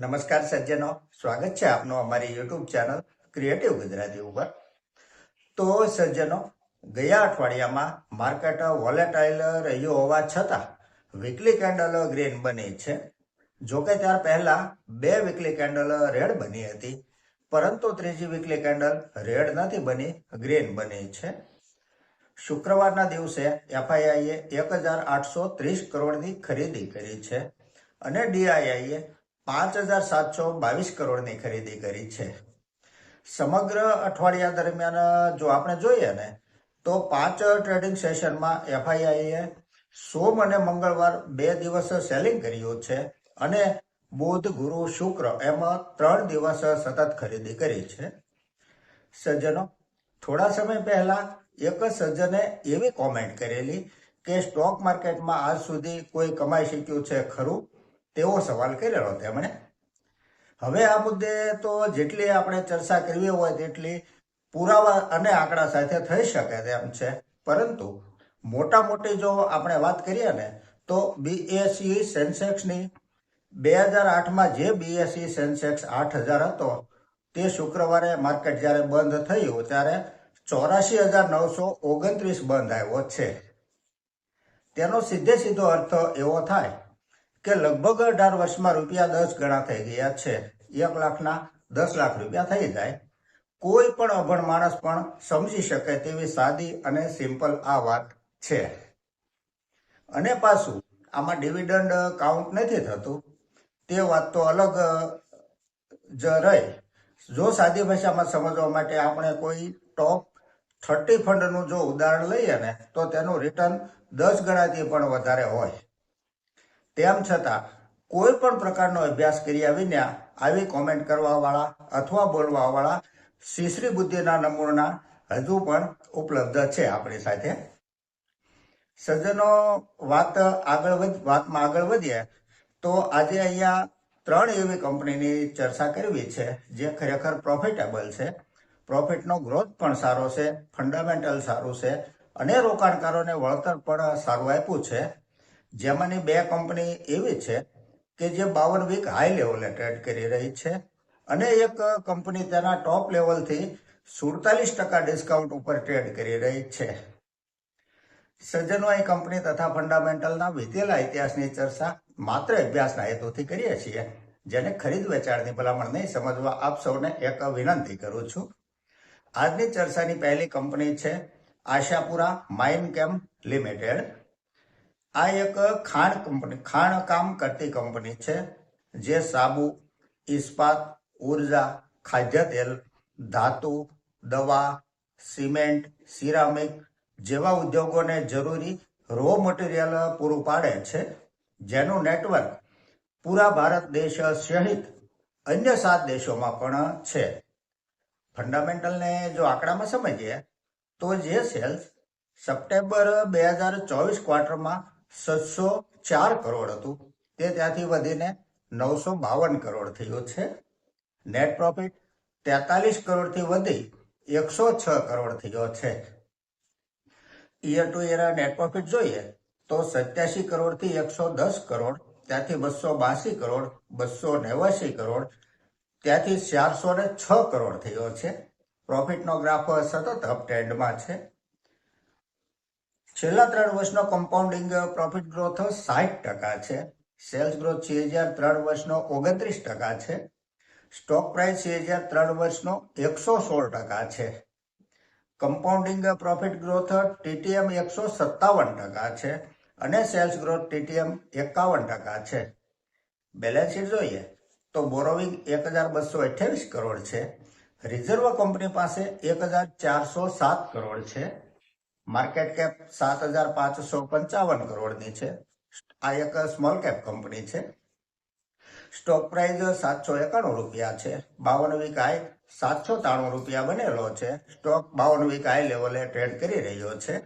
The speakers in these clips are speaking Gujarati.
નમસ્કાર સજ્જનો. સ્વાગત છે આપનું અમારી યુટ્યુબ ચેનલ ક્રિએટિવ ગુજરાતી ઉપર. તો સજ્જનો, ગયા અઠવાડિયામાં માર્કેટ વોલેટાઇલ રહ્યું હોવા છતાં વીકલી કેન્ડલ ગ્રીન બની છે. જોકે ત્યાર પહેલા બે વીકલી કેન્ડલ રેડ બની હતી, પરંતુ ત્રીજી વીકલી કેન્ડલ રેડ નથી બની ગ્રીન બની છે. શુક્રવારના દિવસે એફઆઈઆઈએ એક હજાર આઠસો ત્રીસ કરોડની ખરીદી કરી છે અને ડીઆઈઆઈએ પાંચ હજાર સાતસો બાવીસ કરોડની ખરીદી કરી છે. સમગ્ર અઠવાડિયા દરમિયાન, જો આપણે જોઈએ ને, તો પાંચ ટ્રેડિંગ સેશનમાં એફઆઈઆઈએ સોમ અને મંગળવાર બે દિવસ સેલિંગ કર્યું છે અને બુધ, ગુરુ, શુક્ર એમાં ત્રણ દિવસ સતત ખરીદી કરી છે. સજ્જનો, થોડા સમય પહેલા એક સજ્જને એવી કોમેન્ટ કરેલી કે સ્ટોક માર્કેટમાં આજ સુધી કોઈ કમાઈ શક્યું છે ખરું? તેવો સવાલ કરેલો તેમણે હવે આ મુદ્દે તો જેટલી આપણે ચર્ચા કરવી હોય તેટલી પુરાવા અને આંકડા સાથે થઈ શકે તેમ છે. પરંતુ મોટા મોટી જો આપણે વાત કરીએ ને, તો બીએસઈ સેન્સેક્સની બે હજાર આઠમાં જે બીએસઈ સેન્સેક્સ આઠ હજાર હતો, તે શુક્રવારે માર્કેટ જ્યારે બંધ થયું, ત્યારે ચોરાશી હજાર નવસો ઓગણત્રીસ બંધ આવ્યો છે. તેનો સીધે સીધો અર્થ એવો થાય કે લગભગ અઢાર વર્ષમાં રૂપિયા દસ ગણા થઈ ગયા છે. એક લાખના દસ લાખ રૂપિયા થઈ જાય. કોઈ પણ અભણ માણસ પણ સમજી શકે તેવી સાદી અને સિમ્પલ આ વાત છે. અને પાછું, આમાં ડિવિડન્ડ કાઉન્ટ નથી થતું. તે વાત તો અલગ જ રહે. જો સાદી ભાષામાં સમજવા માટે આપણે કોઈ ટોપ થર્ટી ફંડનું જો ઉદાહરણ લઈએ ને, તો તેનું રિટર્ન દસ ગણાથી પણ વધારે હોય. તેમ છતાં, કોઈ પણ પ્રકારનો અભ્યાસ કર્યા વિના આવી કોમેન્ટ કરવાવાળા અથવા બોલવાવાળા શીશરી બુદ્ધિના નમૂના હજુ પણ ઉપલબ્ધ છે આપણી સાથે. સજ્જનો, વાત આગળ વાતમાં આગળ વધીએ, તો આજે અહીંયા ત્રણ એવી કંપનીની ચર્ચા કરવી છે, જે ખરેખર પ્રોફિટેબલ છે. પ્રોફિટનો ગ્રોથ પણ સારો છે ફંડામેન્ટલ સારું છે, અને રોકાણકારોને વળતર પણ સારું આપ્યું છે. જેમાંની બે કંપની એવી છે કે જે બાવન વીક હાઈ લેવલે ટ્રેડ કરી રહી છે અને એક કંપની તેના ટોપ લેવલથી સુડતાલીસ ટકા ડિસ્કાઉન્ટ ઉપર ટ્રેડ કરી રહી છે. સજ્જનો કંપની તથા ફંડામેન્ટલના વીતેલા ઇતિહાસની ચર્ચા માત્ર અભ્યાસના હેતુથી કરીએ છીએ, જેને ખરીદ વેચાણની ભલામણ નહીં સમજવા આપ સૌને એક વિનંતી કરું છું. આજની ચર્ચાની પહેલી કંપની છે આશાપુરા માઇન કેમ લિમિટેડ. આ એક ખાણ કંપની ખાણ કામ કરતી કંપની છે, જે સાબુ, ઇસ્પાત, ઊર્જા, ખાદ્ય તેલ, ધાતુ, દવા, સિમેન્ટ, સિરામિક જેવા ઉદ્યોગોને જરૂરી રો મટીરિયલ પૂરું પાડે છે. જેનું નેટવર્ક પૂરા ભારત દેશ સહિત અન્ય સાત દેશોમાં પણ છે. ફંડામેન્ટલને જો આંકડામાં સમજીએ, તો જે સેલ્સ સપ્ટેમ્બર બે હજાર ચોવીસ ક્વાર્ટરમાં છસો ચાર કરોડ હતું. તે ત્યાંથી વધીને નવસો બાવન કરોડ થયું છે. નેટ પ્રોફિટ તેતાલીસ કરોડથી વધી એકસો છ કરોડ થયો છે. Year to year net profit જોઈએ તો સત્યાસી કરોડથી એકસો દસ કરોડ, ત્યાંથી બસો બાસી કરોડ, બસો નેવાસી કરોડ, ત્યાંથી ચારસો ને છ કરોડ થયો છે. પ્રોફિટનો ગ્રાફ સતત અપ ટ્રેન્ડમાં છે. છેલ્લા ત્રણ વર્ષનો કમ્પાઉન્ડિંગ પ્રોફિટ ગ્રોથ સાઠ ટકા છે. સેલ્સ ગ્રોથ છે હજાર ત્રણ વર્ષનો ઓગણત્રીસ ટકા છે. સ્ટોક પ્રાઇસ છે હજાર ત્રણ વર્ષનો એકસો સોળ ટકા છે. કમ્પાઉન્ડિંગ પ્રોફિટ ગ્રોથ ટીટીએમ એકસો સત્તાવન ટકા છે અને સેલ્સ ગ્રોથ ટીટીએમ એકાવન ટકા છે. બેલેન્સ શીટ જોઈએ તો બોરોવિંગ એક હજાર બસો અઠ્યાવીસ કરોડ છે. રિઝર્વ કંપની પાસે એક હજાર ચારસો સાત કરોડ છે. માર્કેટ કેપ સાત હજાર પાંચસો પંચાવન કરોડની છે. આ એક સ્મોલ કેપ કંપની છે. સ્ટોક પ્રાઇસ સાતસો એકાણું રૂપિયા છે. બાવન વીક હાઈ સાતસો ત્રાણું રૂપિયા બનેલો છે. સ્ટોક બાવન વીક હાઈ લેવલે ટ્રેડ કરી રહ્યો છે.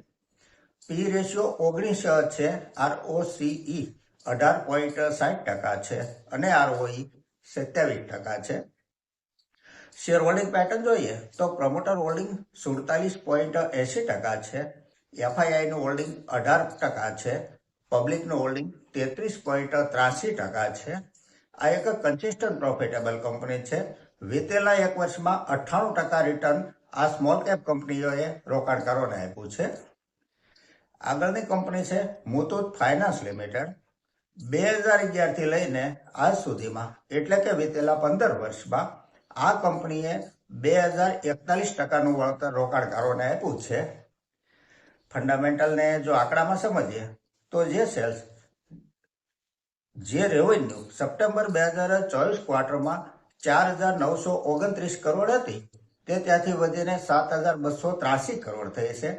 પી રેશિયો ઓગણીસ છે. આરઓસીઈ અઢાર પોઈન્ટ સાઠ ટકા છે અને આરઓઈ સત્યાવીસ ટકા છે. શેર હોલ્ડિંગ પેટર્ન જોઈએ તો પ્રમોટર હોલ્ડિંગ સુડતાલીસ પોઈન્ટ એસી ટકા છે એફઆઈઆઈનું હોલ્ડિંગ અઢાર ટકા છે પબ્લિકનું હોલ્ડિંગ તેત્રીસ પોઈન્ટ ત્રાસી ટકા છે. આ એક કન્સિસ્ટન્ટ પ્રોફિટેબલ કંપની છે. વીતેલા એક વર્ષમાં અઠ્ઠાણું ટકા રિટર્ન આ સ્મોલ કેપ કંપનીઓએ રોકાણકારોને આપ્યું છે. આગળની કંપની છે મુથુત ફાઇનાન્સ લિમિટેડ બે હજાર અગિયારથી લઈને આજ સુધીમાં એટલે કે વીતેલા પંદર વર્ષમાં આ કંપનીએ બે હજાર એકતાલીસ ટકાનું વળતર રોકાણકારોને આપ્યું છે. ફંડામેન્ટલને જો આંકડામાં સમજીએ, તો જે સેલ્સ, જે રેવન્યુ સપ્ટેમ્બર બે હજાર ચોવીસ ક્વાર્ટરમાં ચાર હજાર નવસો ઓગણત્રીસ કરોડ હતી, તે ત્યાંથી વધીને સાત હજાર બસો ત્રાસી કરોડ થઈ છે.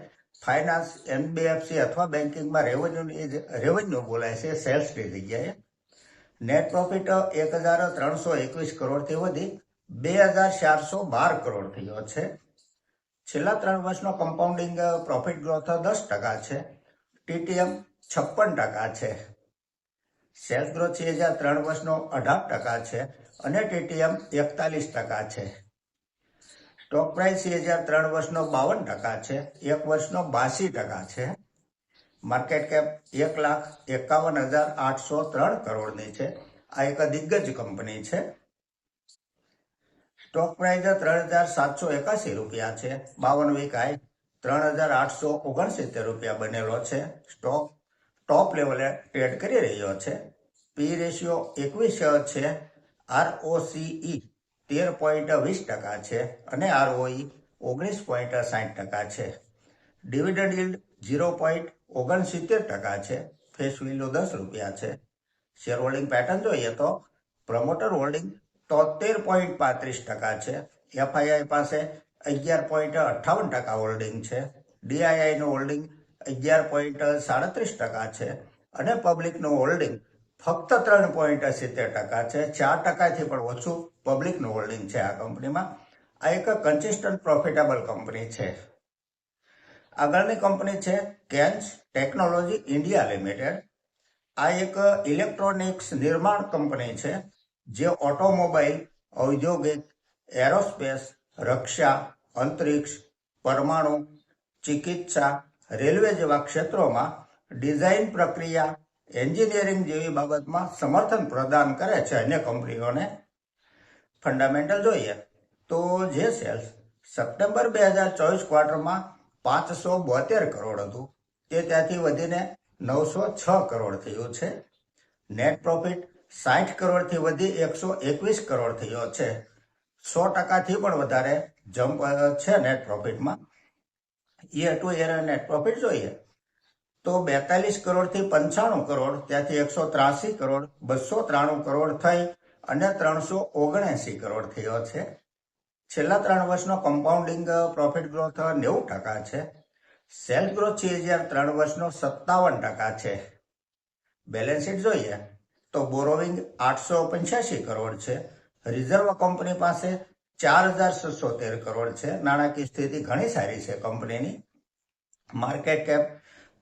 ફાઇનાન્સ, એનબીએફસી અથવા બેન્કિંગમાં રેવન્યુ રેવન્યુ બોલાય છે સેલ્સની જગ્યાએ. નેટ પ્રોફિટ એક હજાર ત્રણસો એકવીસ કરોડથી વધી બે હજાર ચારસો બાર કરોડ થયો છે. છેલ્લા ત્રણ વર્ષનો કમ્પાઉન્ડિંગ પ્રોફિટ ગ્રોથ દસ ટકા છે. ટીટીએમ છપ્પન ટકા છે. સેલ્સ ગ્રોથ છે હજાર ત્રણ વર્ષનો અઢાર ટકા છે અને ટીટીએમ એકતાલીસ ટકા છે. સ્ટોક પ્રાઇસ છે હજાર ત્રણ વર્ષનો બાવન ટકા છે. એક વર્ષનો બાસી ટકા છે. માર્કેટ કેપ એક લાખ એકાવન હજાર આઠસો ત્રણ કરોડની છે. આ એક દિગ્ગજ કંપની છે. સ્ટોક પ્રાઇસ ત્રણ હજાર સાતસો એકાસી રૂપિયા છે. બાવન વીક હાઈ ત્રણ હજાર આઠસો ઓગણસિત્તેર રૂપિયા બનેલો છે. સ્ટોક ટોપ લેવલે ટ્રેડ કરી રહ્યો છે. પી રેશિયો એકવીસ છે. આરઓસીઈ તેર પોઈન્ટ વીસ ટકા છે અને આરઓઈ ઓગણીસ પોઈન્ટ સાઠ ટકા છે. ડિવિડન્ડ યીલ્ડ ઝીરો પોઈન્ટ ઓગણસિત્તેર ટકા છે. ફેસ વેલ્યુ દસ રૂપિયા છે. શેર હોલ્ડિંગ પેટર્ન જોઈએ તો પ્રમોટર હોલ્ડિંગ તોતેર પોઈન્ટ પાંત્રીસ ટકા છે. એફઆઈઆઈ પાસે અગિયાર પોઈન્ટ અઠ્ઠાવન ટકા હોલ્ડિંગ છે. ડીઆઈઆઈનું હોલ્ડિંગ અગિયાર પોઈન્ટ સાડત્રીસ ટકા છે. અને પબ્લિકનું હોલ્ડિંગ ફક્ત ત્રણ પોઈન્ટ સિત્તેર ટકા છે. ચાર ટકાથી પણ ઓછું પબ્લિકનું હોલ્ડિંગ છે આ કંપનીમાં આ એક કન્સિસ્ટન્ટ પ્રોફિટેબલ કંપની છે. આગળની કંપની છે કેન્સ ટેકનોલોજી ઇન્ડિયા લિમિટેડ આ એક ઇલેક્ટ્રોનિક્સ નિર્માણ કંપની છે. જે ઓટોમોબાઈલ, ઔદ્યોગિક, એરોસ્પેસ, રક્ષા, અંતરિક્ષ, પરમાણુ, ચિકિત્સા, રેલવે જેવા ક્ષેત્રોમાં ડિઝાઇન પ્રક્રિયા એન્જિનિયરિંગ જેવી બાબતમાં સમર્થન પ્રદાન કરે છે અન્ય કંપનીઓને. ફંડામેન્ટલ જોઈએ તો જે સેલ્સ સપ્ટેમ્બર બે હજાર ચોવીસ ક્વાર્ટરમાં પાંચસો બોતેર કરોડ હતું. તે ત્યાંથી વધીને નવસો છ કરોડ થયું છે. નેટ પ્રોફિટ સાઠ કરોડથી વધી એકસો એકવીસ કરોડ થયો છે. સો ટકાથી પણ વધારે જમ્પ છે net પ્રોફિટમાં year to year net profit જોઈએ. તો બેતાલીસ કરોડથી પંચાણું કરોડ, ત્યાંથી એકસો ત્રાસી કરોડ, બસો ત્રાણું કરોડ થઈ અને ત્રણસો ઓગણએંસી કરોડ થયો છે. છેલ્લા ત્રણ વર્ષનો કમ્પાઉન્ડિંગ પ્રોફિટ ગ્રોથ નેવું ટકા છે. સેલ્સ ગ્રોથ છે ત્રણ વર્ષનો સત્તાવન ટકા છે. બેલેન્સ શીટ જોઈએ. તો બોરોવિંગ આઠસો પંચ્યાસી કરોડ છે. રિઝર્વ કંપની પાસે ચાર હજાર છસો તેર કરોડ છે. નાણાકીય સ્થિતિ ઘણી સારી છે કંપનીની. માર્કેટ કેપ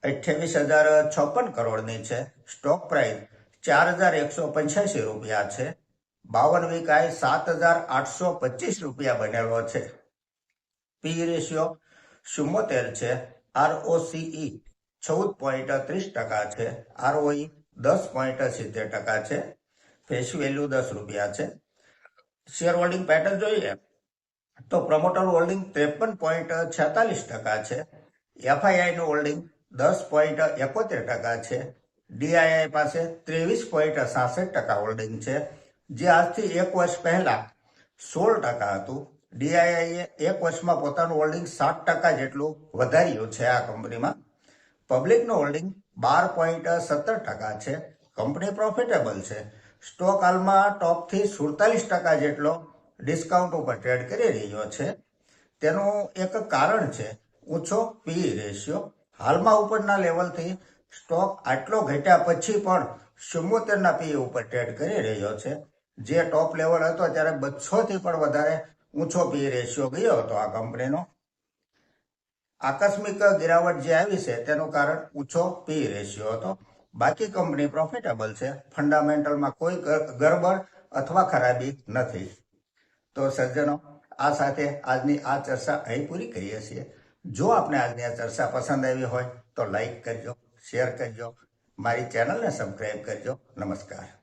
અઠ્યાવીસ હજાર છપ્પન કરોડની છે. સ્ટોક પ્રાઇસ ચાર હજાર એકસો પંચ્યાસી રૂપિયા છે. બાવન વીકાએ સાત હજાર આઠસો પચીસ રૂપિયા બનેલો છે. પી રેશિયો ચુમ્મોતેર છે. આરઓસીઈ ચૌદ પોઈન્ટ ત્રીસ ટકા છે. આરઓઈ દસ પોઈન્ટ સિત્તેર ટકા છે. ફેસ વેલ્યુ દસ રૂપિયા છે. શેર હોલ્ડિંગ પેટર્ન જોઈએ તો પ્રમોટર હોલ્ડિંગ ત્રેપન પોઈન્ટ છેતાલીસ ટકા છે. એફઆઈઆઈનું હોલ્ડિંગ દસ પોઈન્ટ એકોતેર ટકા છે. ડીઆઈઆઈ પાસે ત્રેવીસ પોઈન્ટ સાસઠ ટકા હોલ્ડિંગ છે. જે આજથી એક વર્ષ પહેલા સોળ ટકા હતું. ડીઆઈઆઈએ એક વર્ષમાં પોતાનું હોલ્ડિંગ સાત ટકા જેટલું વધાર્યું છે આ કંપનીમાં પબ્લિકનું હોલ્ડિંગ બાર પોઈન્ટ સત્તર ટકા છે, કંપની પ્રોફિટેબલ છે. સ્ટોક હાલમાં ટોપથી સુડતાલીસ ટકા જેટલો ડિસ્કાઉન્ટ ઉપર ટ્રેડ કરી રહ્યો છે. તેનું એક કારણ છે ઊંચો પી રેશિયો હાલમાં ઉપરના લેવલથી સ્ટોક આટલો ઘટ્યા પછી પણ ચુમ્મોતેરના પી ઉપર ટ્રેડ કરી રહ્યો છે. જે ટોપ લેવલ હતો, ત્યારે બસોથી પણ વધારે ઊંચો પી રેશિયો ગયો હતો આ કંપનીનો. આકસ્મિક ગિરાવટ જે આવી છે, તેનું કારણ ઊંચો પી રેશિયો હતો. બાકી કંપની પ્રોફિટેબલ છે. ફંડામેન્ટલમાં કોઈ ગરબડ અથવા ખરાબી નથી. તો સજ્જનો, આ સાથે આજની આ ચર્ચા અહીં પૂરી કરીએ છીએ. જો આપને આજની આ ચર્ચા પસંદ આવી હોય, તો લાઈક કરજો, શેર કરજો, મારી ચેનલને સબસ્ક્રાઈબ કરજો. નમસ્કાર.